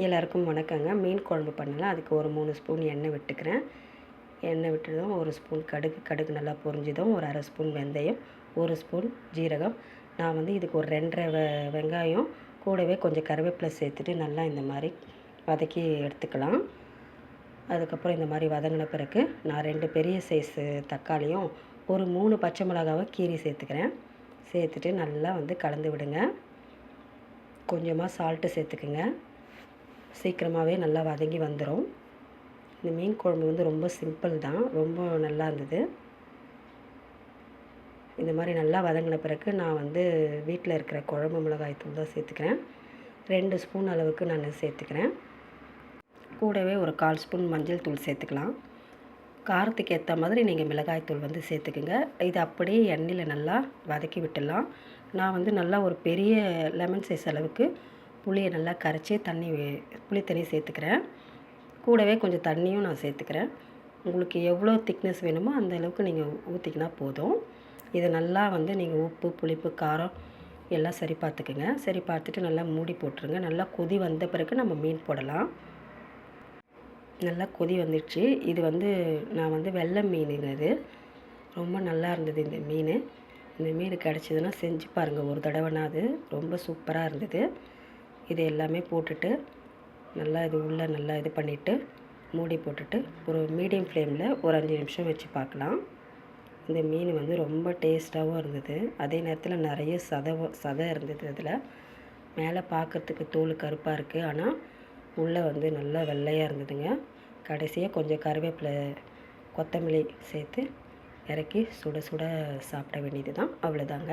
எல்லாருக்கும் வணக்கங்க. மீன் குழம்பு பண்ணலாம் அதுக்கு ஒரு மூணு ஸ்பூன் எண்ணெய் விட்டுக்கிறேன். எண்ணெய் விட்டதும் ஒரு ஸ்பூன் கடுகு கடுகு நல்லா பொரிஞ்சதும் ஒரு அரை ஸ்பூன் வெந்தயம் ஒரு ஸ்பூன் ஜீரகம். நான் வந்து இதுக்கு ஒரு ரெண்டரை வெ வெங்காயம் கூடவே கொஞ்சம் கருவேப்பிலை சேர்த்துட்டு நல்லா இந்த மாதிரி வதக்கி எடுத்துக்கலாம். அதுக்கப்புறம் இந்த மாதிரி வதங்கின பிறகு நான் ரெண்டு பெரிய சைஸு தக்காளியும் ஒரு மூணு பச்சை மிளகாவை கீரி சேர்த்துக்கிறேன். சேர்த்துட்டு நல்லா வந்து கலந்து விடுங்க. கொஞ்சமாக சால்ட்டு சேர்த்துக்குங்க. சீக்கிரமாகவே நல்லா வதங்கி வந்துடும் இந்த மீன் குழம்பு வந்து ரொம்ப சிம்பிள் தான் ரொம்ப நல்லா இருந்தது. இந்த மாதிரி நல்லா வதங்கின பிறகு நான் வந்து வீட்டில் இருக்கிற குழம்பு மிளகாய் தூள் தான் சேர்த்துக்கிறேன். ரெண்டு ஸ்பூன் அளவுக்கு நான் சேர்த்துக்கிறேன். கூடவே ஒரு கால் ஸ்பூன் மஞ்சள் தூள் சேர்த்துக்கலாம். காரத்துக்கு ஏற்ற மாதிரி நீங்கள் மிளகாய்த்தூள் வந்து சேர்த்துக்குங்க. இது அப்படியே எண்ணெயில் நல்லா வதக்கி விட்டுடலாம். நான் வந்து நல்லா ஒரு பெரிய லெமன் சைஸ் அளவுக்கு புளியை நல்லா கரைச்சி தண்ணி புளி தண்ணி சேர்த்துக்கிறேன். கூடவே கொஞ்சம் தண்ணியும் நான் சேர்த்துக்கிறேன். உங்களுக்கு எவ்வளோ திக்னஸ் வேணுமோ அந்த அளவுக்கு நீங்கள் ஊற்றிக்கினா போதும். இதை நல்லா வந்து நீங்கள் உப்பு புளிப்பு காரம் எல்லாம் சரி பார்த்துக்குங்க. சரி பார்த்துட்டு நல்லா மூடி போட்டுருங்க. நல்லா கொதி வந்த பிறகு நம்ம மீன் போடலாம். நல்லா கொதி வந்துடுச்சு. இது வந்து நான் வந்து வெள்ளை மீன் இது. ரொம்ப நல்லா இருந்தது இந்த மீன். இந்த மீன் கிடச்சிதுன்னா செஞ்சு பாருங்கள் ஒரு தடவைனா அது ரொம்ப சூப்பராக இருந்தது. இது எல்லாமே போட்டுட்டு நல்லா இது உள்ளே நல்லா இது பண்ணிவிட்டு மூடி போட்டுட்டு ஒரு மீடியம் ஃப்ளேமில் ஒரு அஞ்சு நிமிஷம் வச்சு பார்க்கலாம். இந்த மீன் வந்து ரொம்ப டேஸ்ட்டாகவும் இருந்தது. அதே நேரத்தில் நிறைய சதை சதை இருந்தது அதில் மேலே பார்க்குறதுக்கு தோல் கருப்பாக இருக்குது ஆனால் உள்ளே வந்து நல்லா வெள்ளையாக இருந்ததுங்க. கடைசியாக கொஞ்சம் கருவேப்பிலை கொத்தமல்லி சேர்த்து இறக்கி சுட சுட சாப்பிட வேண்டியது தான். அவ்வளோதாங்க.